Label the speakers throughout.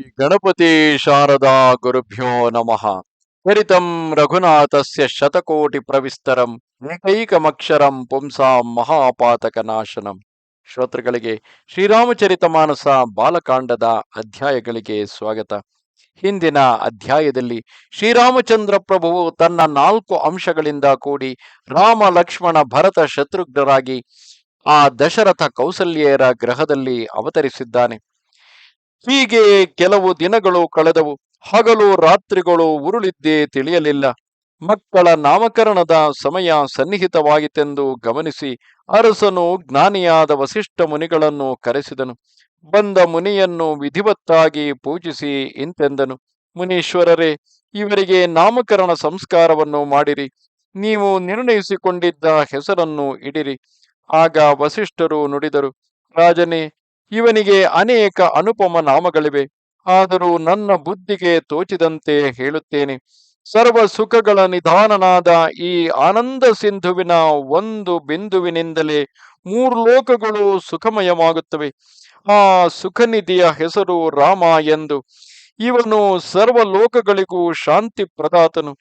Speaker 1: ಗಣಪತಿ ಶಾರದಾ ಗುರುಭ್ಯೋ ನಮಃ. ಚರಿತಂ ರಘುನಾಥಸ್ಯ ಶತಕೋಟಿ ಪ್ರವಿಸ್ತರಂ, ಏಕೈಕಮಕ್ಷರಂ ಪುಂಸಾ ಮಹಾಪಾತಕ ನಾಶನಂ ಶ್ರೋತೃಗಳಿಗೆ ಶ್ರೀರಾಮಚರಿತ ಮಾನಸ ಬಾಲಕಾಂಡದ ಅಧ್ಯಾಯಗಳಿಗೆ ಸ್ವಾಗತ. ಹಿಂದಿನ ಅಧ್ಯಾಯದಲ್ಲಿ ಶ್ರೀರಾಮಚಂದ್ರ ಪ್ರಭುವು ತನ್ನ ನಾಲ್ಕು ಅಂಶಗಳಿಂದ ಕೂಡಿ ರಾಮ, ಲಕ್ಷ್ಮಣ, ಭರತ ಶತ್ರುಘ್ನರಾಗಿ ಆ ದಶರಥ ಕೌಸಲ್ಯರ ಗ್ರಹದಲ್ಲಿ ಅವತರಿಸಿದ್ದಾನೆ. ಹೀಗೆ ಕೆಲವು ದಿನಗಳು ಕಳೆದವು. ಹಗಲು ರಾತ್ರಿಗಳು ಉರುಳಿದ್ದೇ ತಿಳಿಯಲಿಲ್ಲ. ಮಕ್ಕಳ ನಾಮಕರಣದ ಸಮಯ ಸನ್ನಿಹಿತವಾಗಿತ್ತೆಂದು ಗಮನಿಸಿ ಅರಸನು ಜ್ಞಾನಿಯಾದ ವಸಿಷ್ಠ ಮುನಿಗಳನ್ನು ಕರೆಸಿದನು. ಬಂದ ಮುನಿಯನ್ನು ವಿಧಿವತ್ತಾಗಿ ಪೂಜಿಸಿ ಇಂತೆಂದನು. ಮುನೀಶ್ವರರೇ, ಇವರಿಗೆ ನಾಮಕರಣ ಸಂಸ್ಕಾರವನ್ನು ಮಾಡಿರಿ. ನೀವು ನಿರ್ಣಯಿಸಿಕೊಂಡಿದ್ದ ಹೆಸರನ್ನು ಇಡಿರಿ. ಆಗ ವಸಿಷ್ಠರು ನುಡಿದರು. ರಾಜನೇ ಇವನಿಗೆ ಅನೇಕ ಅನುಪಮ ನಾಮಗಳಿವೆ. ಆದರೂ ನನ್ನ ಬುದ್ಧಿಗೆ ತೋಚಿದಂತೆ ಹೇಳುತ್ತೇನೆ. ಸರ್ವ ಸುಖಗಳ ನಿಧಾನನಾದ ಈ ಆನಂದ ಸಿಂಧುವಿನ ಒಂದು ಬಿಂದುವಿನಿಂದಲೇ ಮೂರು ಲೋಕಗಳು ಸುಖಮಯವಾಗುತ್ತವೆ. ಆ ಸುಖನಿಧಿಯ ಹೆಸರು ರಾಮ ಎಂದು. ಇವನು ಸರ್ವ ಲೋಕಗಳಿಗೂ ಶಾಂತಿ ಪ್ರದಾತನು.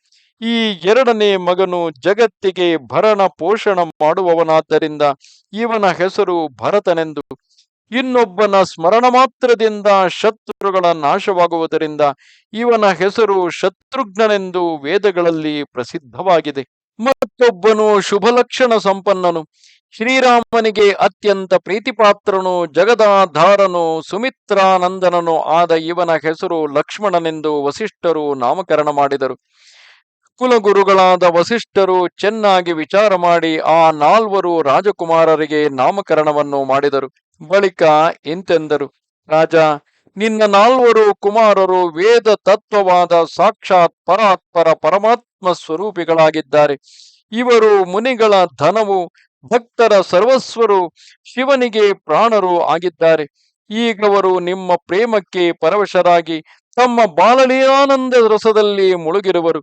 Speaker 1: ಈ ಎರಡನೇ ಮಗನು ಜಗತ್ತಿಗೆ ಭರಣ ಪೋಷಣ ಮಾಡುವವನಾದ್ದರಿಂದ ಇವನ ಹೆಸರು ಭರತನೆಂದು. ಇನ್ನೊಬ್ಬನ ಸ್ಮರಣ ಮಾತ್ರದಿಂದ ಶತ್ರುಗಳ ನಾಶವಾಗುವುದರಿಂದ ಇವನ ಹೆಸರು ಶತ್ರುಘ್ನನೆಂದು ವೇದಗಳಲ್ಲಿ ಪ್ರಸಿದ್ಧವಾಗಿದೆ. ಮತ್ತೊಬ್ಬನು ಶುಭಲಕ್ಷಣ ಸಂಪನ್ನನು. ಶ್ರೀರಾಮನಿಗೆ ಅತ್ಯಂತ ಪ್ರೀತಿಪಾತ್ರನು, ಜಗದಾಧಾರನು, ಸುಮಿತ್ರಾನಂದನನು ಆದ ಇವನ ಹೆಸರು ಲಕ್ಷ್ಮಣನೆಂದು ವಸಿಷ್ಠರು ನಾಮಕರಣ ಮಾಡಿದರು. ಕುಲಗುರುಗಳಾದ ವಸಿಷ್ಠರು ಚೆನ್ನಾಗಿ ವಿಚಾರ ಮಾಡಿ ಆ ನಾಲ್ವರು ರಾಜಕುಮಾರರಿಗೆ ನಾಮಕರಣವನ್ನು ಮಾಡಿದರು. ಬಳಿಕ ಇಂತೆಂದರು. ರಾಜ, ನಿನ್ನ ನಾಲ್ವರು ಕುಮಾರರು ವೇದ ತತ್ವವಾದ ಸಾಕ್ಷಾತ್ ಪರಾತ್ಪರ ಪರಮಾತ್ಮ ಸ್ವರೂಪಿಗಳಾಗಿದ್ದಾರೆ. ಇವರು ಮುನಿಗಳ ಧನವು ಭಕ್ತರ ಸರ್ವಸ್ವರು ಶಿವನಿಗೆ ಪ್ರಾಣರು ಆಗಿದ್ದಾರೆ. ಈಗವರು ನಿಮ್ಮ ಪ್ರೇಮಕ್ಕೆ ಪರವಶರಾಗಿ ತಮ್ಮ ಬಾಲಲೀಲಾನಂದ ರಸದಲ್ಲಿ ಮುಳುಗಿರುವರು.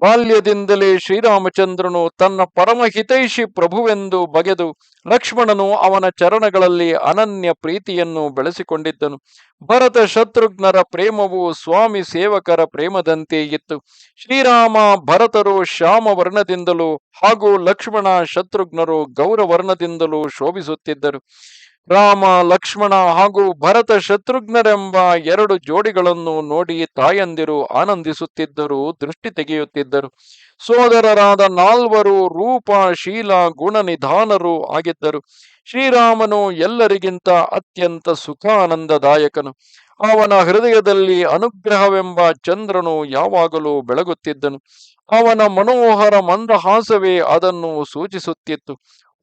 Speaker 1: ಬಾಲ್ಯದಿಂದಲೇ ಶ್ರೀರಾಮಚಂದ್ರನು ತನ್ನ ಪರಮಹಿತೈಷಿ ಪ್ರಭುವೆಂದು ಬಗೆದು ಲಕ್ಷ್ಮಣನು ಅವನ ಚರಣಗಳಲ್ಲಿ ಅನನ್ಯ ಪ್ರೀತಿಯನ್ನು ಬೆಳೆಸಿಕೊಂಡಿದ್ದನು. ಭರತ ಶತ್ರುಘ್ನರ ಪ್ರೇಮವು ಸ್ವಾಮಿ ಸೇವಕರ ಪ್ರೇಮದಂತೆ ಇತ್ತು. ಶ್ರೀರಾಮ, ಭರತರು ಶ್ಯಾಮ ವರ್ಣದಿಂದಲೂ ಹಾಗೂ ಲಕ್ಷ್ಮಣ ಶತ್ರುಘ್ನರು ಗೌರವರ್ಣದಿಂದಲೂ ಶೋಭಿಸುತ್ತಿದ್ದರು. ರಾಮ, ಲಕ್ಷ್ಮಣ ಹಾಗೂ ಭರತ ಶತ್ರುಘ್ನರೆಂಬ ಎರಡು ಜೋಡಿಗಳನ್ನು ನೋಡಿ ತಾಯಂದಿರು ಆನಂದಿಸುತ್ತಿದ್ದರು, ದೃಷ್ಟಿ ತೆಗೆಯುತ್ತಿದ್ದರು. ಸೋದರರಾದ ನಾಲ್ವರು ರೂಪ, ಶೀಲ, ಗುಣ ನಿಧಾನರು ಆಗಿದ್ದರು. ಶ್ರೀರಾಮನು ಎಲ್ಲರಿಗಿಂತ ಅತ್ಯಂತ ಸುಖಾನಂದದಾಯಕನು. ಅವನ ಹೃದಯದಲ್ಲಿ ಅನುಗ್ರಹವೆಂಬ ಚಂದ್ರನು ಯಾವಾಗಲೂ ಬೆಳಗುತ್ತಿದ್ದನು. ಅವನ ಮನೋಹರ ಮಂದಹಾಸವೇ ಅದನ್ನು ಸೂಚಿಸುತ್ತಿತ್ತು.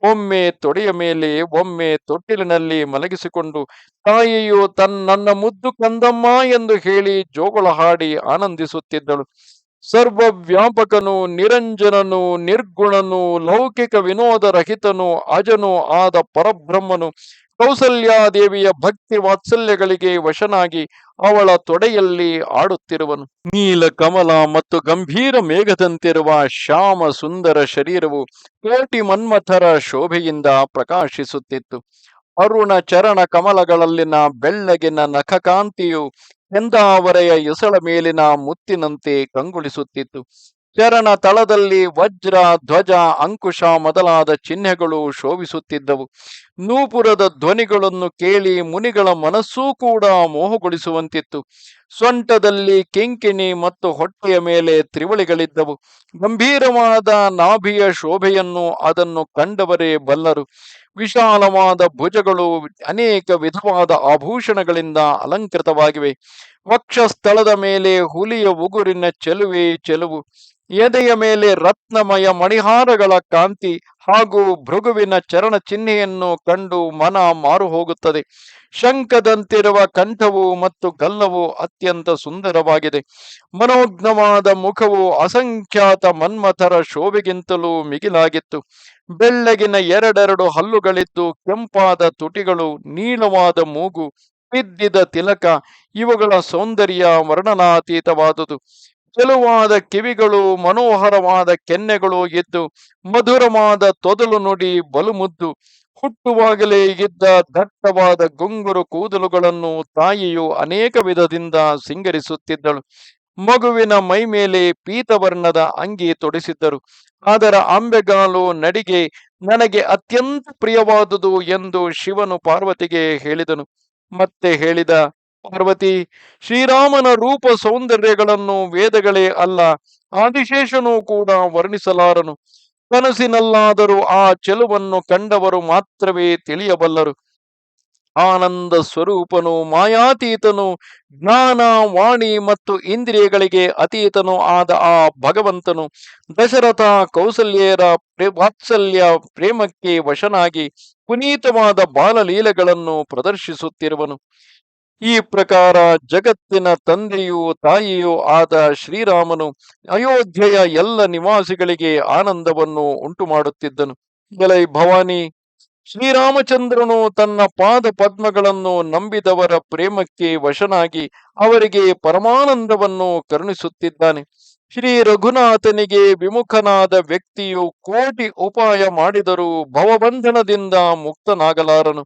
Speaker 1: ಒಮ್ಮೆ ತೊಡೆಯ ಮೇಲೆ, ಒಮ್ಮೆ ತೊಟ್ಟಿಲಿನಲ್ಲಿ ಮಲಗಿಸಿಕೊಂಡು, ತಾಯಿಯು ತನ್ನ ಮುದ್ದು ಕಂದಮ್ಮ ಎಂದು ಹೇಳಿ ಜೋಗಳ ಹಾಡಿ ಆನಂದಿಸುತ್ತಿದ್ದಳು. ಸರ್ವವ್ಯಾಪಕನು, ನಿರಂಜನನು, ನಿರ್ಗುಣನು, ಲೌಕಿಕ ವಿನೋದ ರಹಿತನು ಅಜನು ಆದ ಪರಬ್ರಹ್ಮನು. ಕೌಸಲ್ಯಾದೇವಿಯ ಭಕ್ತಿ ವಾತ್ಸಲ್ಯಗಳಿಗೆ ವಶನಾಗಿ ಅವಳ ತೊಡೆಯಲ್ಲಿ ಆಡುತ್ತಿರುವನು. ನೀಲ ಕಮಲ ಮತ್ತು ಗಂಭೀರ ಮೇಘದಂತಿರುವ ಶ್ಯಾಮ ಸುಂದರ ಶರೀರವು ಕೋಟಿ ಮನ್ಮಥರ ಶೋಭೆಯಿಂದ ಪ್ರಕಾಶಿಸುತ್ತಿತ್ತು. ಅರುಣ ಚರಣ ಕಮಲಗಳಲ್ಲಿನ ಬೆಳ್ಳಗಿನ ನಖಕಾಂತಿಯು ಕೆಂದಾವರೆಯ ಎಸಳ ಮೇಲಿನ ಮುತ್ತಿನಂತೆ ಕಂಗೊಳಿಸುತ್ತಿತ್ತು. ಚರಣ ತಳದಲ್ಲಿ ವಜ್ರ, ಧ್ವಜ, ಅಂಕುಶ ಮೊದಲಾದ ಚಿಹ್ನೆಗಳು ಶೋಭಿಸುತ್ತಿದ್ದವು. ನೂಪುರದ ಧ್ವನಿಗಳನ್ನು ಕೇಳಿ ಮುನಿಗಳ ಮನಸ್ಸೂ ಕೂಡ ಮೋಹಗೊಳಿಸುವಂತಿತ್ತು. ಸೊಂಟದಲ್ಲಿ ಕಿಂಕಿಣಿ ಮತ್ತು ಹೊಟ್ಟೆಯ ಮೇಲೆ ತ್ರಿವಳಿಗಳಿದ್ದವು. ಗಂಭೀರವಾದ ನಾಭಿಯ ಶೋಭೆಯನ್ನು ಅದನ್ನು ಕಂಡವರೇ ಬಲ್ಲರು. ವಿಶಾಲವಾದ ಭುಜಗಳು ಅನೇಕ ವಿಧವಾದ ಆಭೂಷಣಗಳಿಂದ ಅಲಂಕೃತವಾಗಿವೆ. ವಕ್ಷಸ್ಥಳದ ಮೇಲೆ ಹುಲಿಯ ಉಗುರಿನ ಚೆಲುವೆ ಚೆಲುವು. ಎದೆಯ ಮೇಲೆ ರತ್ನಮಯ ಮಣಿಹಾರಗಳ ಕಾಂತಿ ಹಾಗೂ ಭೃಗುವಿನ ಚರಣ ಚಿಹ್ನೆಯನ್ನು ಕಂಡು ಮನ ಮಾರು ಹೋಗುತ್ತದೆ ಶಂಖದಂತಿರುವ ಕಂಠವು ಮತ್ತು ಗಲ್ಲವು ಅತ್ಯಂತ ಸುಂದರವಾಗಿದೆ. ಮನೋಜ್ಞವಾದ ಮುಖವು ಅಸಂಖ್ಯಾತ ಮನ್ಮಥರ ಶೋಭೆಗಿಂತಲೂ ಮಿಗಿಲಾಗಿತ್ತು. ಬೆಳ್ಳಗಿನ ಎರಡೆರಡು ಹಲ್ಲುಗಳಿದ್ದು ಕೆಂಪಾದ ತುಟಿಗಳು ನೀಳವಾದ ಮೂಗು ಬಿದ್ದಿದ ತಿಲಕ, ಇವುಗಳ ಸೌಂದರ್ಯ ವರ್ಣನಾತೀತವಾದುದು. ಚೆಲುವಾದ ಕಿವಿಗಳು, ಮನೋಹರವಾದ ಕೆನ್ನೆಗಳು ಇದ್ದು ಮಧುರವಾದ ತೊದಲು ನುಡಿ ಬಲುಮುದ್ದು, ಹುಟ್ಟುವಾಗಲೇ ಇದ್ದ ದಟ್ಟವಾದ ಗುಂಗುರು ಕೂದಲುಗಳನ್ನು ತಾಯಿಯು ಅನೇಕ ವಿಧದಿಂದ ಸಿಂಗರಿಸುತ್ತಿದ್ದಳು. ಮಗುವಿನ ಮೈ ಮೇಲೆ ಪೀತವರ್ಣದ ಅಂಗಿ ತೊಡಿಸಿದ್ದರು. ಅದರ ಅಂಬೆಗಾಲು ನಡಿಗೆ, ನನಗೆ ಅತ್ಯಂತ ಪ್ರಿಯವಾದುದು ಎಂದು ಶಿವನು ಪಾರ್ವತಿಗೆ ಹೇಳಿದನು. ಮತ್ತೆ ಹೇಳಿದ ಪಾರ್ವತಿ, ಶ್ರೀರಾಮನ ರೂಪ ಸೌಂದರ್ಯಗಳನ್ನು ವೇದಗಳೇ ಅಲ್ಲ, ಆದಿಶೇಷನೂ ಕೂಡ ವರ್ಣಿಸಲಾರನು. ಕನಸಿನಲ್ಲಾದರೂ ಆ ಚೆಲುವನ್ನು ಕಂಡವರು ಮಾತ್ರವೇ ತಿಳಿಯಬಲ್ಲರು. ಆನಂದ ಸ್ವರೂಪನು, ಮಾಯಾತೀತನು, ಜ್ಞಾನ, ವಾಣಿ ಮತ್ತು ಇಂದ್ರಿಯಗಳಿಗೆ ಅತೀತನು ಆದ ಆ ಭಗವಂತನು. ದಶರಥ ಕೌಸಲ್ಯರ ವಾತ್ಸಲ್ಯ ಪ್ರೇಮಕ್ಕೆ ವಶನಾಗಿ ಪುನೀತವಾದ ಬಾಲಲೀಲೆಗಳನ್ನು ಪ್ರದರ್ಶಿಸುತ್ತಿರುವನು. ಈ ಪ್ರಕಾರ ಜಗತ್ತಿನ ತಂದೆಯೂ ತಾಯಿಯೂ ಆದ ಶ್ರೀರಾಮನು ಅಯೋಧ್ಯೆಯ ಎಲ್ಲ ನಿವಾಸಿಗಳಿಗೆ ಆನಂದವನ್ನು ಉಂಟು ಮಾಡುತ್ತಿದ್ದನು ಎಲೈ ಭವಾನಿ, ಶ್ರೀರಾಮಚಂದ್ರನು ತನ್ನ ಪಾದ ಪದ್ಮಗಳನ್ನು ನಂಬಿದವರ ಪ್ರೇಮಕ್ಕೆ ವಶನಾಗಿ ಅವರಿಗೆ ಪರಮಾನಂದವನ್ನು ಕರುಣಿಸುತ್ತಿದ್ದಾನೆ. ಶ್ರೀ ರಘುನಾಥನಿಗೆ ವಿಮುಖನಾದ ವ್ಯಕ್ತಿಯು ಕೋಟಿ ಉಪಾಯ ಮಾಡಿದರೂ ಭವಬಂಧನದಿಂದ ಮುಕ್ತನಾಗಲಾರನು.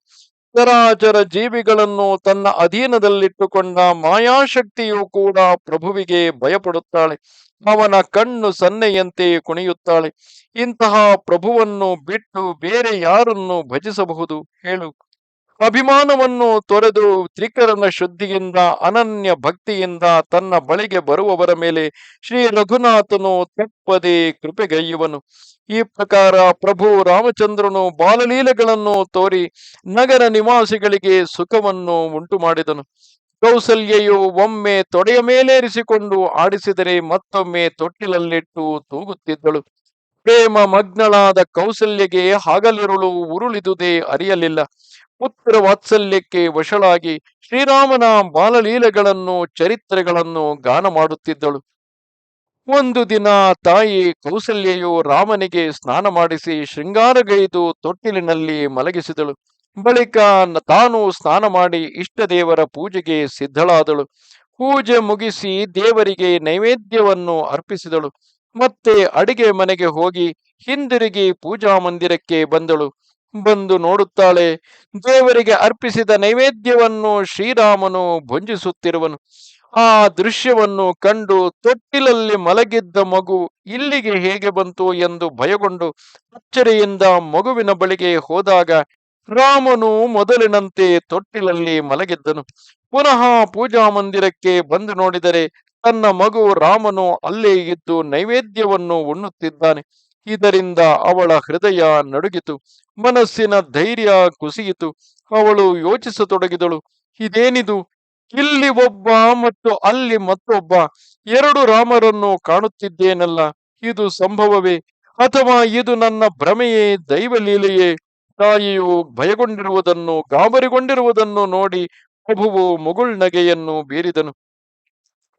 Speaker 1: ಚರಾಚರ ಜೀವಿಗಳನ್ನು ತನ್ನ ಅಧೀನದಲ್ಲಿಟ್ಟುಕೊಂಡ ಮಾಯಾಶಕ್ತಿಯು ಕೂಡ ಪ್ರಭುವಿಗೆ ಭಯಪಡುತ್ತಾಳೆ. ಅವನ ಕಣ್ಣು ಸನ್ನೆಯಂತೆ ಕುಣಿಯುತ್ತಾಳೆ. ಇಂತಹ ಪ್ರಭುವನ್ನು ಬಿಟ್ಟು ಬೇರೆ ಯಾರನ್ನು ಭಜಿಸಬಹುದು? ಹೇಳು. ಅಭಿಮಾನವನ್ನು ತೊರೆದು ತ್ರಿಕರಣ ಶುದ್ಧಿಯಿಂದ, ಅನನ್ಯ ಭಕ್ತಿಯಿಂದ ತನ್ನ ಬಳಿಗೆ ಬರುವವರ ಮೇಲೆ ಶ್ರೀ ರಘುನಾಥನು ತಪ್ಪದೆ ಕೃಪೆಗೈಯುವನು ಈ ಪ್ರಕಾರ ಪ್ರಭು ರಾಮಚಂದ್ರನು ಬಾಲಲೀಲೆಗಳನ್ನು ತೋರಿ ನಗರ ನಿವಾಸಿಗಳಿಗೆ ಸುಖವನ್ನು ಉಂಟು ಮಾಡಿದನು ಕೌಸಲ್ಯೆಯು ಒಮ್ಮೆ ತೊಡೆಯ ಮೇಲೇರಿಸಿಕೊಂಡು ಆಡಿಸಿದರೆ ಮತ್ತೊಮ್ಮೆ ತೊಟ್ಟಿಲಲ್ಲಿಟ್ಟು ತೂಗುತ್ತಿದ್ದಳು. ಪ್ರೇಮ ಮಗ್ನಳಾದ ಕೌಸಲ್ಯಗೆ ಹಾಗಲಿರುಳು ಉರುಳಿದುದೇ ಅರಿಯಲಿಲ್ಲ. ಪುತ್ರ ವಾತ್ಸಲ್ಯಕ್ಕೆ ವಶಳಾಗಿ ಶ್ರೀರಾಮನ ಬಾಲಲೀಲೆಗಳನ್ನು, ಚರಿತ್ರೆಗಳನ್ನು ಗಾನ ಮಾಡುತ್ತಿದ್ದಳು. ಒಂದು ದಿನ ತಾಯಿ ಕೌಸಲ್ಯೆಯು ರಾಮನಿಗೆ ಸ್ನಾನ ಮಾಡಿಸಿ ಶೃಂಗಾರಗೈದು ತೊಟ್ಟಿಲಿನಲ್ಲಿ ಮಲಗಿಸಿದಳು. ಬಳಿಕ ತಾನು ಸ್ನಾನ ಮಾಡಿ ಇಷ್ಟ ದೇವರ ಪೂಜೆಗೆ ಸಿದ್ಧಳಾದಳು. ಪೂಜೆ ಮುಗಿಸಿ ದೇವರಿಗೆ ನೈವೇದ್ಯವನ್ನು ಅರ್ಪಿಸಿದಳು. ಮತ್ತೆ ಅಡಿಗೆ ಮನೆಗೆ ಹೋಗಿ ಹಿಂದಿರುಗಿ ಪೂಜಾ ಮಂದಿರಕ್ಕೆ ಬಂದಳು. ಬಂದು ನೋಡುತ್ತಾಳೆ. ದೇವರಿಗೆ ಅರ್ಪಿಸಿದ ನೈವೇದ್ಯವನ್ನು ಶ್ರೀರಾಮನು ಭುಂಜಿಸುತ್ತಿರುವನು. ಆ ದೃಶ್ಯವನ್ನು ಕಂಡು ತೊಟ್ಟಿಲಲ್ಲಿ ಮಲಗಿದ್ದ ಮಗು ಇಲ್ಲಿಗೆ ಹೇಗೆ ಬಂತು ಎಂದು ಭಯಗೊಂಡು ಅಚ್ಚರಿಯಿಂದ ಮಗುವಿನ ಬಳಿಗೆ ಹೋದಾಗ ರಾಮನು ಮೊದಲಿನಂತೆ ತೊಟ್ಟಿಲಲ್ಲಿ ಮಲಗಿದ್ದನು. ಪುನಃ ಪೂಜಾ ಮಂದಿರಕ್ಕೆ ಬಂದು ನೋಡಿದರೆ ತನ್ನ ಮಗು ರಾಮನು ಅಲ್ಲೇ ಇದ್ದು ನೈವೇದ್ಯವನ್ನು ಉಣ್ಣುತ್ತಿದ್ದಾನೆ. ಇದರಿಂದ ಅವಳ ಹೃದಯ ನಡುಗಿತು. ಮನಸ್ಸಿನ ಧೈರ್ಯ ಕುಸಿಯಿತು. ಅವಳು ಯೋಚಿಸತೊಡಗಿದಳು. ಇದೇನಿದು? ಇಲ್ಲಿ ಒಬ್ಬ ಮತ್ತು ಅಲ್ಲಿ ಮತ್ತೊಬ್ಬ. ಎರಡು ರಾಮರನ್ನು ಕಾಣುತ್ತಿದ್ದೇನಲ್ಲ? ಇದು ಸಂಭವವೇ? ಅಥವಾ ಇದು ನನ್ನ ಭ್ರಮೆಯೇ, ದೈವಲೀಲೆಯೇ? ತಾಯಿಯು ಭಯಗೊಂಡಿರುವುದನ್ನು, ಗಾಬರಿಗೊಂಡಿರುವುದನ್ನು ನೋಡಿ ಪ್ರಭುವು ಮುಗುಳ್ನಗೆಯನ್ನು ಬೀರಿದನು.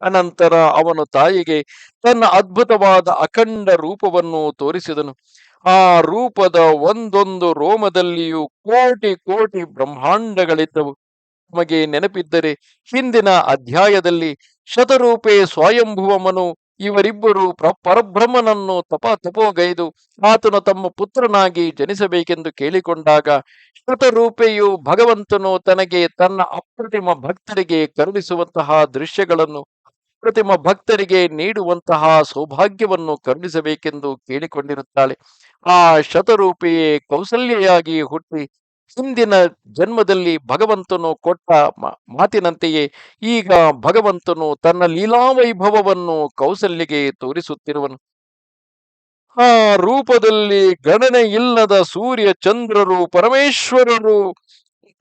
Speaker 1: ಅನಂತರ ಅವನು ತಾಯಿಗೆ ತನ್ನ ಅದ್ಭುತವಾದ ಅಖಂಡ ರೂಪವನ್ನು ತೋರಿಸಿದನು. ಆ ರೂಪದ ಒಂದೊಂದು ರೋಮದಲ್ಲಿಯೂ ಕೋಟಿ ಕೋಟಿ ಬ್ರಹ್ಮಾಂಡಗಳಿದ್ದವು. ನಮಗೆ ನೆನಪಿದ್ದರೆ ಹಿಂದಿನ ಅಧ್ಯಾಯದಲ್ಲಿ ಶತರೂಪೆ ಸ್ವಯಂಭುವಮನು ಇವರಿಬ್ಬರು ಪ್ರ ಪರಬ್ರಹ್ಮನನ್ನು ತಪ ತಪೋಗೈದು ಆತನು ತಮ್ಮ ಪುತ್ರನಾಗಿ ಜನಿಸಬೇಕೆಂದು ಕೇಳಿಕೊಂಡಾಗ ಶತರೂಪೆಯು ಭಗವಂತನು ತನಗೆ ತನ್ನ ಅಪ್ರತಿಮ ಭಕ್ತರಿಗೆ ಕರುಣಿಸುವಂತಹ ದೃಶ್ಯಗಳನ್ನು ಅಪ್ರತಿಮ ಭಕ್ತರಿಗೆ ನೀಡುವಂತಹ ಸೌಭಾಗ್ಯವನ್ನು ಕರುಣಿಸಬೇಕೆಂದು ಕೇಳಿಕೊಂಡಿರುತ್ತಾಳೆ. ಆ ಶತರೂಪಿಯೇ ಕೌಸಲ್ಯೆಯಾಗಿ ಹುಟ್ಟಿ ಹಿಂದಿನ ಜನ್ಮದಲ್ಲಿ ಭಗವಂತನು ಕೊಟ್ಟ ಮಾತಿನಂತೆಯೇ ಈಗ ಭಗವಂತನು ತನ್ನ ಲೀಲಾವೈಭವವನ್ನು ಕೌಸಲ್ಯಗೆ ತೋರಿಸುತ್ತಿರುವನು. ಆ ರೂಪದಲ್ಲಿ ಗಣನೆ ಇಲ್ಲದ ಸೂರ್ಯ ಚಂದ್ರರು ಪರಮೇಶ್ವರರು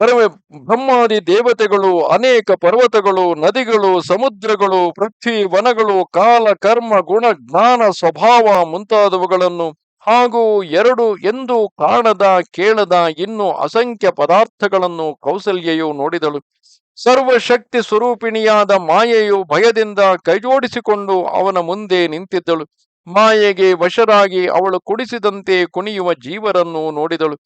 Speaker 1: ಪರಮ ಬ್ರಹ್ಮಾದಿ ದೇವತೆಗಳು, ಅನೇಕ ಪರ್ವತಗಳು, ನದಿಗಳು, ಸಮುದ್ರಗಳು, ಪೃಥ್ವಿ, ವನಗಳು, ಕಾಲ, ಕರ್ಮ, ಗುಣ, ಜ್ಞಾನ, ಸ್ವಭಾವ ಮುಂತಾದವುಗಳನ್ನು ಹಾಗೂ ಎರಡು ಎಂದು ಕಾಣದ, ಕೇಳದ, ಇನ್ನು ಅಸಂಖ್ಯ ಪದಾರ್ಥಗಳನ್ನು ಕೌಸಲ್ಯೆಯು ನೋಡಿದಳು. ಸರ್ವಶಕ್ತಿ ಸ್ವರೂಪಿಣಿಯಾದ ಮಾಯೆಯು ಭಯದಿಂದ ಕೈಜೋಡಿಸಿಕೊಂಡು ಅವನ ಮುಂದೆ ನಿಂತಿದ್ದಳು. ಮಾಯೆಗೆ ವಶರಾಗಿ ಅವಳು ಕುಡಿಸಿದಂತೆ ಕುಣಿಯುವ ಜೀವರನ್ನು ನೋಡಿದಳು.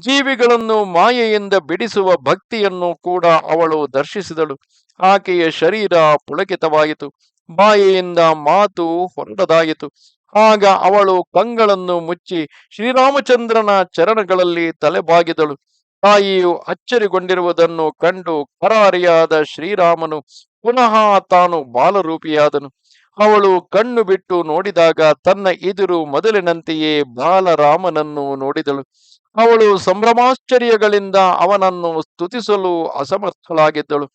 Speaker 1: ಜೀವಿಗಳನ್ನು ಮಾಯೆಯಿಂದ ಬಿಡಿಸುವ ಭಕ್ತಿಯನ್ನು ಕೂಡ ಅವಳು ದರ್ಶಿಸಿದಳು. ಆಕೆಯ ಶರೀರ ಪುಳಕಿತವಾಯಿತು. ಮಾಯೆಯಿಂದ ಮಾತು ಹೊರಡದಾಯಿತು. ಆಗ ಅವಳು ಕಂಗಳನ್ನು ಮುಚ್ಚಿ ಶ್ರೀರಾಮಚಂದ್ರನ ಚರಣಗಳಲ್ಲಿ ತಲೆಬಾಗಿದಳು. ತಾಯಿಯು ಅಚ್ಚರಿಗೊಂಡಿರುವುದನ್ನು ಕಂಡು ಕರಾರಿಯಾದ ಶ್ರೀರಾಮನು ಪುನಃ ತಾನು ಬಾಲರೂಪಿಯಾದನು. ಅವಳು ಕಣ್ಣು ಬಿಟ್ಟು ನೋಡಿದಾಗ ತನ್ನ ಎದುರು ಮೊದಲಿನಂತೆಯೇ ಬಾಲರಾಮನನ್ನು ನೋಡಿದಳು. ಅವಳು ಸಂಭ್ರಮಾಶ್ಚರ್ಯಗಳಿಂದ ಅವನನ್ನು ಸ್ತುತಿಸಲು ಅಸಮರ್ಥಳಾಗಿದ್ದಳು.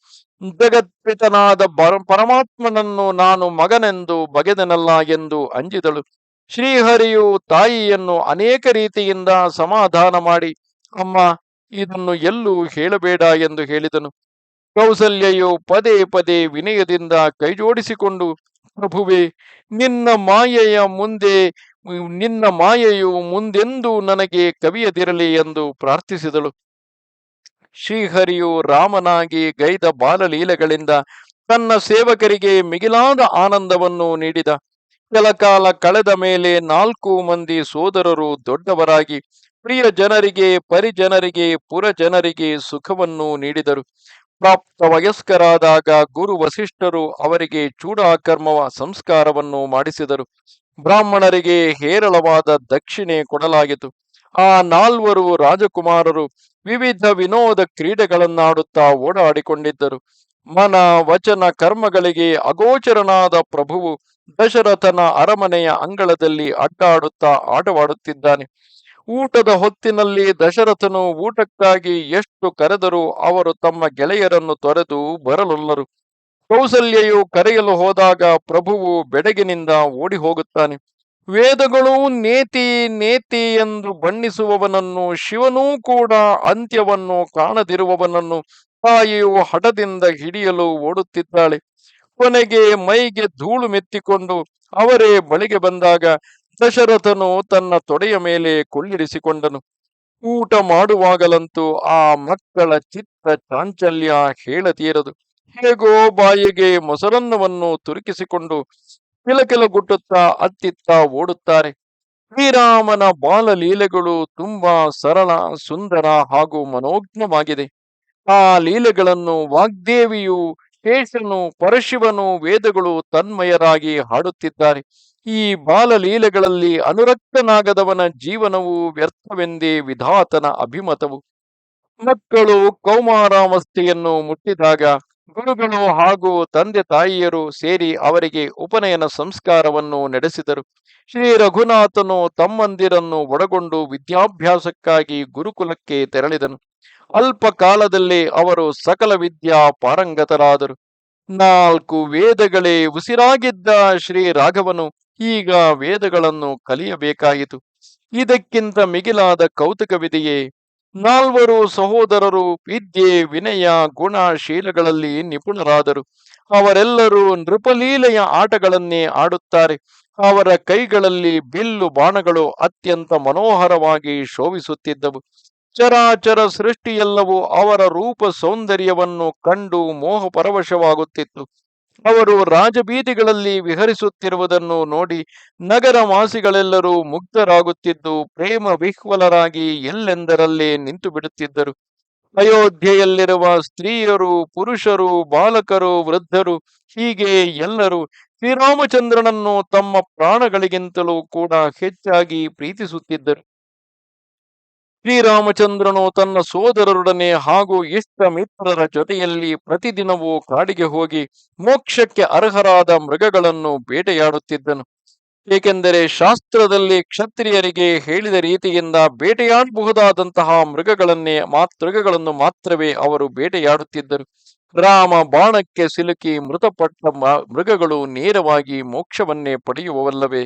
Speaker 1: ಜಗತ್ಪಿತನಾದ ಪರಮಾತ್ಮನನ್ನು ನಾನು ಮಗನೆಂದು ಬಗೆದನಲ್ಲ ಎಂದು ಅಂಜಿದಳು. ಶ್ರೀಹರಿಯು ತಾಯಿಯನ್ನು ಅನೇಕ ರೀತಿಯಿಂದ ಸಮಾಧಾನ ಮಾಡಿ, ಅಮ್ಮ, ಇದನ್ನು ಎಲ್ಲೂ ಹೇಳಬೇಡ ಎಂದು ಹೇಳಿದನು. ಕೌಸಲ್ಯೆಯು ಪದೇ ಪದೇ ವಿನಯದಿಂದ ಕೈಜೋಡಿಸಿಕೊಂಡು, ಪ್ರಭುವೆ, ನಿನ್ನ ಮಾಯೆಯ ಮುಂದೆ ನಿನ್ನ ಮಾಯೆಯು ಮುಂದೆಂದೂ ನನಗೆ ಕವಿಯದಿರಲಿ ಎಂದು ಪ್ರಾರ್ಥಿಸಿದಳು. ಶ್ರೀಹರಿಯು ರಾಮನಾಗಿ ಗೈದ ಬಾಲಲೀಲೆಗಳಿಂದ ತನ್ನ ಸೇವಕರಿಗೆ ಮಿಗಿಲಾದ ಆನಂದವನ್ನು ನೀಡಿದ. ಕೆಲಕಾಲ ಕಳೆದ ಮೇಲೆ ನಾಲ್ಕು ಮಂದಿ ಸೋದರರು ದೊಡ್ಡವರಾಗಿ ಪ್ರಿಯ ಜನರಿಗೆ ಪರಿಜನರಿಗೆ, ಪುರಜನರಿಗೆ ಸುಖವನ್ನು ನೀಡಿದರು. ಪ್ರಾಪ್ತ ವಯಸ್ಕರಾದಾಗ ಗುರು ವಸಿಷ್ಠರು ಅವರಿಗೆ ಚೂಡಾಕರ್ಮವ ಸಂಸ್ಕಾರವನ್ನು ಮಾಡಿಸಿದರು. ಬ್ರಾಹ್ಮಣರಿಗೆ ಹೇರಳವಾದ ದಕ್ಷಿಣೆ ಕೊಡಲಾಗಿತು ಆ ನಾಲ್ವರು ರಾಜಕುಮಾರರು ವಿವಿಧ ವಿನೋದ ಕ್ರೀಡೆಗಳನ್ನಾಡುತ್ತಾ ಓಡಾಡಿಕೊಂಡಿದ್ದರು. ಮನ, ವಚನ, ಕರ್ಮಗಳಿಗೆ ಅಗೋಚರನಾದ ಪ್ರಭುವು ದಶರಥನ ಅರಮನೆಯ ಅಂಗಳದಲ್ಲಿ ಅಡ್ಡಾಡುತ್ತಾ ಆಟವಾಡುತ್ತಿದ್ದಾನೆ. ಊಟದ ಹೊತ್ತಿನಲ್ಲಿ ದಶರಥನು ಊಟಕ್ಕಾಗಿ ಎಷ್ಟು ಕರೆದರೂ ಅವರು ತಮ್ಮ ಗೆಳೆಯರನ್ನು ತೊರೆದು ಬರಲೊಲ್ಲರು. ಕೌಸಲ್ಯೆಯು ಕರೆಯಲು ಹೋದಾಗ ಪ್ರಭುವು ಬೆಡಗಿನಿಂದ ಓಡಿ ಹೋಗುತ್ತಾನೆ ವೇದಗಳು ನೇತಿ ನೇತಿ ಎಂದು ಬಣ್ಣಿಸುವವನನ್ನು, ಶಿವನೂ ಕೂಡ ಅಂತ್ಯವನ್ನು ಕಾಣದಿರುವವನನ್ನು ತಾಯಿಯು ಹಠದಿಂದ ಹಿಡಿಯಲು ಓಡುತ್ತಿದ್ದಾಳೆ. ಕೊನೆಗೆ ಮೈಗೆ ಧೂಳು ಮೆತ್ತಿಕೊಂಡು ಅವರೇ ಬಳಿಗೆ ಬಂದಾಗ ದಶರಥನು ತನ್ನ ತೊಡೆಯ ಮೇಲೆ ಕೊಳ್ಳಿರಿಸಿಕೊಂಡನು ಊಟ ಮಾಡುವಾಗಲಂತೂ ಆ ಮಕ್ಕಳ ಚಿತ್ತ ಚಾಂಚಲ್ಯ ಹೇಳತೀರದು. ಹೇಗೋ ಬಾಯಿಗೆ ಮೊಸರನ್ನವನ್ನು ತುರುಕಿಸಿಕೊಂಡು ಕಿಲಕಿಲಗುಟ್ಟುತ್ತಾ, ಅತ್ತಿತ್ತ ಓಡುತ್ತಾರೆ. ಶ್ರೀರಾಮನ ಬಾಲಲೀಲೆಗಳು ತುಂಬಾ ಸರಳ, ಸುಂದರ ಹಾಗೂ ಮನೋಜ್ಞವಾಗಿದೆ. ಆ ಲೀಲೆಗಳನ್ನು ವಾಗ್ದೇವಿಯು ಶೇಷನು ಪರಶಿವನು, ವೇದಗಳು ತನ್ಮಯರಾಗಿ ಹಾಡುತ್ತಿದ್ದಾರೆ. ಈ ಬಾಲಲೀಲೆಗಳಲ್ಲಿ ಅನುರಕ್ತನಾಗದವನ ಜೀವನವು ವ್ಯರ್ಥವೆಂದೇ ವಿಧಾತನ ಅಭಿಮತವು. ಮಕ್ಕಳು ಕೌಮಾರಾವಸ್ಥೆಯನ್ನು ಮುಟ್ಟಿದಾಗ ಗುರುಗಳು ಹಾಗೂ ತಂದೆ ತಾಯಿಯರು ಸೇರಿ ಅವರಿಗೆ ಉಪನಯನ ಸಂಸ್ಕಾರವನ್ನು ನಡೆಸಿದರು. ಶ್ರೀ ರಘುನಾಥನು ತಮ್ಮಂದಿರನ್ನು ಒಳಗೊಂಡು ವಿದ್ಯಾಭ್ಯಾಸಕ್ಕಾಗಿ ಗುರುಕುಲಕ್ಕೆ ತೆರಳಿದನು. ಅಲ್ಪ ಕಾಲದಲ್ಲಿ ಅವರು ಸಕಲ ವಿದ್ಯಾ ಪಾರಂಗತರಾದರು. ನಾಲ್ಕು ವೇದಗಳೇ ಉಸಿರಾಗಿದ್ದ ಶ್ರೀ ರಾಘವನು ಈಗ ವೇದಗಳನ್ನು ಕಲಿಯಬೇಕಾಯಿತು. ಇದಕ್ಕಿಂತ ಮಿಗಿಲಾದ ಕೌತುಕವಿದೆಯೇ? ನಾಲ್ವರು ಸಹೋದರರು ವಿದ್ಯೆ, ವಿನಯ ಗುಣ ಶೀಲಗಳಲ್ಲಿ ನಿಪುಣರಾದರು. ಅವರೆಲ್ಲರೂ ನೃಪಲೀಲೆಯ ಆಟಗಳನ್ನೇ ಆಡುತ್ತಾರೆ. ಅವರ ಕೈಗಳಲ್ಲಿ ಬಿಲ್ಲು ಬಾಣಗಳು ಅತ್ಯಂತ ಮನೋಹರವಾಗಿ ಶೋಭಿಸುತ್ತಿದ್ದವು. ಚರಾಚರ ಸೃಷ್ಟಿಯೆಲ್ಲವೂ ಅವರ ರೂಪ ಸೌಂದರ್ಯವನ್ನು ಕಂಡು ಮೋಹ ಪರವಶವಾಗುತ್ತಿತ್ತು. ಅವರು ರಾಜಬೀದಿಗಳಲ್ಲಿ ವಿಹರಿಸುತ್ತಿರುವುದನ್ನು ನೋಡಿ ನಗರ ವಾಸಿಗಳೆಲ್ಲರೂ ಮುಗ್ಧರಾಗುತ್ತಿದ್ದು ಪ್ರೇಮ ವಿಹ್ವಲರಾಗಿ ಎಲ್ಲೆಂದರಲ್ಲೇ ನಿಂತು ಬಿಡುತ್ತಿದ್ದರು ಅಯೋಧ್ಯೆಯಲ್ಲಿರುವ ಸ್ತ್ರೀಯರು, ಪುರುಷರು, ಬಾಲಕರು, ವೃದ್ಧರು, ಹೀಗೆ ಎಲ್ಲರೂ ಶ್ರೀರಾಮಚಂದ್ರನನ್ನು ತಮ್ಮ ಪ್ರಾಣಗಳಿಗಿಂತಲೂ ಕೂಡ ಹೆಚ್ಚಾಗಿ ಪ್ರೀತಿಸುತ್ತಿದ್ದರು. ಶ್ರೀರಾಮಚಂದ್ರನು ತನ್ನ ಸೋದರರೊಡನೆ ಹಾಗೂ ಇಷ್ಟ ಮಿತ್ರರ ಜೊತೆಯಲ್ಲಿ ಪ್ರತಿದಿನವೂ ಕಾಡಿಗೆ ಹೋಗಿ ಮೋಕ್ಷಕ್ಕೆ ಅರ್ಹರಾದ ಮೃಗಗಳನ್ನು ಬೇಟೆಯಾಡುತ್ತಿದ್ದನು. ಏಕೆಂದರೆ ಶಾಸ್ತ್ರದಲ್ಲಿ ಕ್ಷತ್ರಿಯರಿಗೆ ಹೇಳಿದ ರೀತಿಯಿಂದ ಬೇಟೆಯಾಡಬಹುದಾದಂತಹ ಮೃಗಗಳನ್ನೇ ಮಾತೃಗಗಳನ್ನು ಮಾತ್ರವೇ ಅವರು ಬೇಟೆಯಾಡುತ್ತಿದ್ದರು. ರಾಮ ಬಾಣಕ್ಕೆ ಸಿಲುಕಿ ಮೃತಪಟ್ಟ ಮೃಗಗಳು ನೇರವಾಗಿ ಮೋಕ್ಷವನ್ನೇ ಪಡೆಯುವವಲ್ಲವೇ?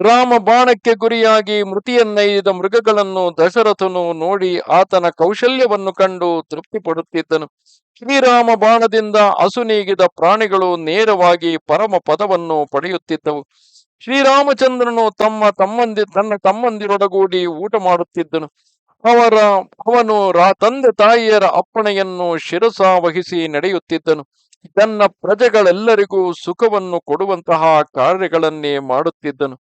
Speaker 1: ರಾಮ ಬಾಣಕ್ಕೆ ಗುರಿಯಾಗಿ ಮೃತಿಯನ್ನೈದ ಮೃಗಗಳನ್ನು ದಶರಥನು ನೋಡಿ ಆತನ ಕೌಶಲ್ಯವನ್ನು ಕಂಡು ತೃಪ್ತಿ ಪಡುತ್ತಿದ್ದನು. ಶ್ರೀರಾಮ ಬಾಣದಿಂದ ಅಸುನೀಗಿದ ಪ್ರಾಣಿಗಳು ನೇರವಾಗಿ ಪರಮ ಪದವನ್ನು ಪಡೆಯುತ್ತಿದ್ದವು. ಶ್ರೀರಾಮಚಂದ್ರನು ತಮ್ಮ ತಮ್ಮಂದಿ, ತನ್ನ ತಮ್ಮಂದಿರೊಡಗೂಡಿ ಊಟ ಮಾಡುತ್ತಿದ್ದನು. ಅವರ, ಅವನು ರಾ, ತಂದೆ ತಾಯಿಯರ ಅಪ್ಪಣೆಯನ್ನು ಶಿರಸ ವಹಿಸಿ ನಡೆಯುತ್ತಿದ್ದನು. ತನ್ನ ಪ್ರಜೆಗಳೆಲ್ಲರಿಗೂ ಸುಖವನ್ನು ಕೊಡುವಂತಹ ಕಾರ್ಯಗಳನ್ನೇ ಮಾಡುತ್ತಿದ್ದನು.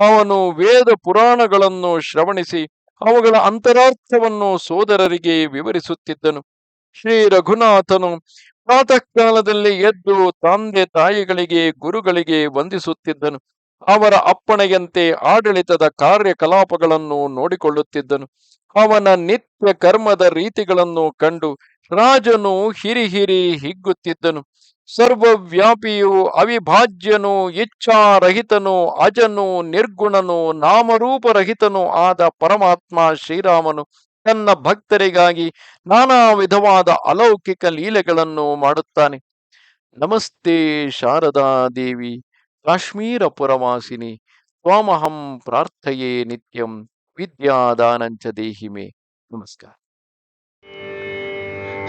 Speaker 1: ಅವನು ವೇದ ಪುರಾಣಗಳನ್ನು ಶ್ರವಣಿಸಿ ಅವುಗಳ ಅಂತರಾರ್ಥವನ್ನು ಸೋದರರಿಗೆ ವಿವರಿಸುತ್ತಿದ್ದನು. ಶ್ರೀ ರಘುನಾಥನು ಪ್ರಾತಃ ಕಾಲದಲ್ಲಿ ಎದ್ದು ತಂದೆ ತಾಯಿಗಳಿಗೆ ಗುರುಗಳಿಗೆ ವಂದಿಸುತ್ತಿದ್ದನು. ಅವರ ಅಪ್ಪಣೆಯಂತೆ ಆಡಳಿತದ ಕಾರ್ಯಕಲಾಪಗಳನ್ನು ನೋಡಿಕೊಳ್ಳುತ್ತಿದ್ದನು. ಅವನ ನಿತ್ಯ ಕರ್ಮದ ರೀತಿಗಳನ್ನು ಕಂಡು ರಾಜನು ಹಿರಿ ಹಿರಿ ಹಿಗ್ಗುತ್ತಿದ್ದನು. ಸರ್ವವ್ಯಾಪಿಯು ಅವಿಭಾಜ್ಯನು, ಇಚ್ಛಾರಹಿತನು, ಅಜನು, ನಿರ್ಗುಣನು, ನಾಮರೂಪರಹಿತನು ಆದ ಪರಮಾತ್ಮ ಶ್ರೀರಾಮನು ತನ್ನ ಭಕ್ತರಿಗಾಗಿ ನಾನಾ ವಿಧವಾದ ಅಲೌಕಿಕ ಲೀಲೆಗಳನ್ನು ಮಾಡುತ್ತಾನೆ. ನಮಸ್ತೆ ಶಾರದಾ ದೇವಿ ಕಾಶ್ಮೀರ ಪುರವಾಸಿನಿ ತ್ವಾಮಹಂ ಪ್ರಾರ್ಥಯೇ ನಿತ್ಯಂ ವಿದ್ಯಾದಾನಂಚ ದೇಹಿಮೆ. ನಮಸ್ಕಾರ.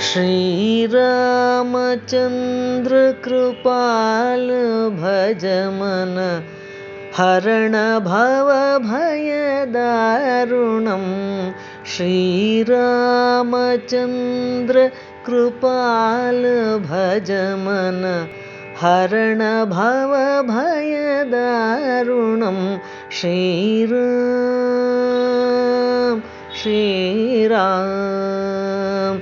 Speaker 2: श्रीरामचन्द्र कृपाल भज मनः हरण भव भयदं भज मनः हरणभवभयद ऋणं श्रीरु श्रीराम।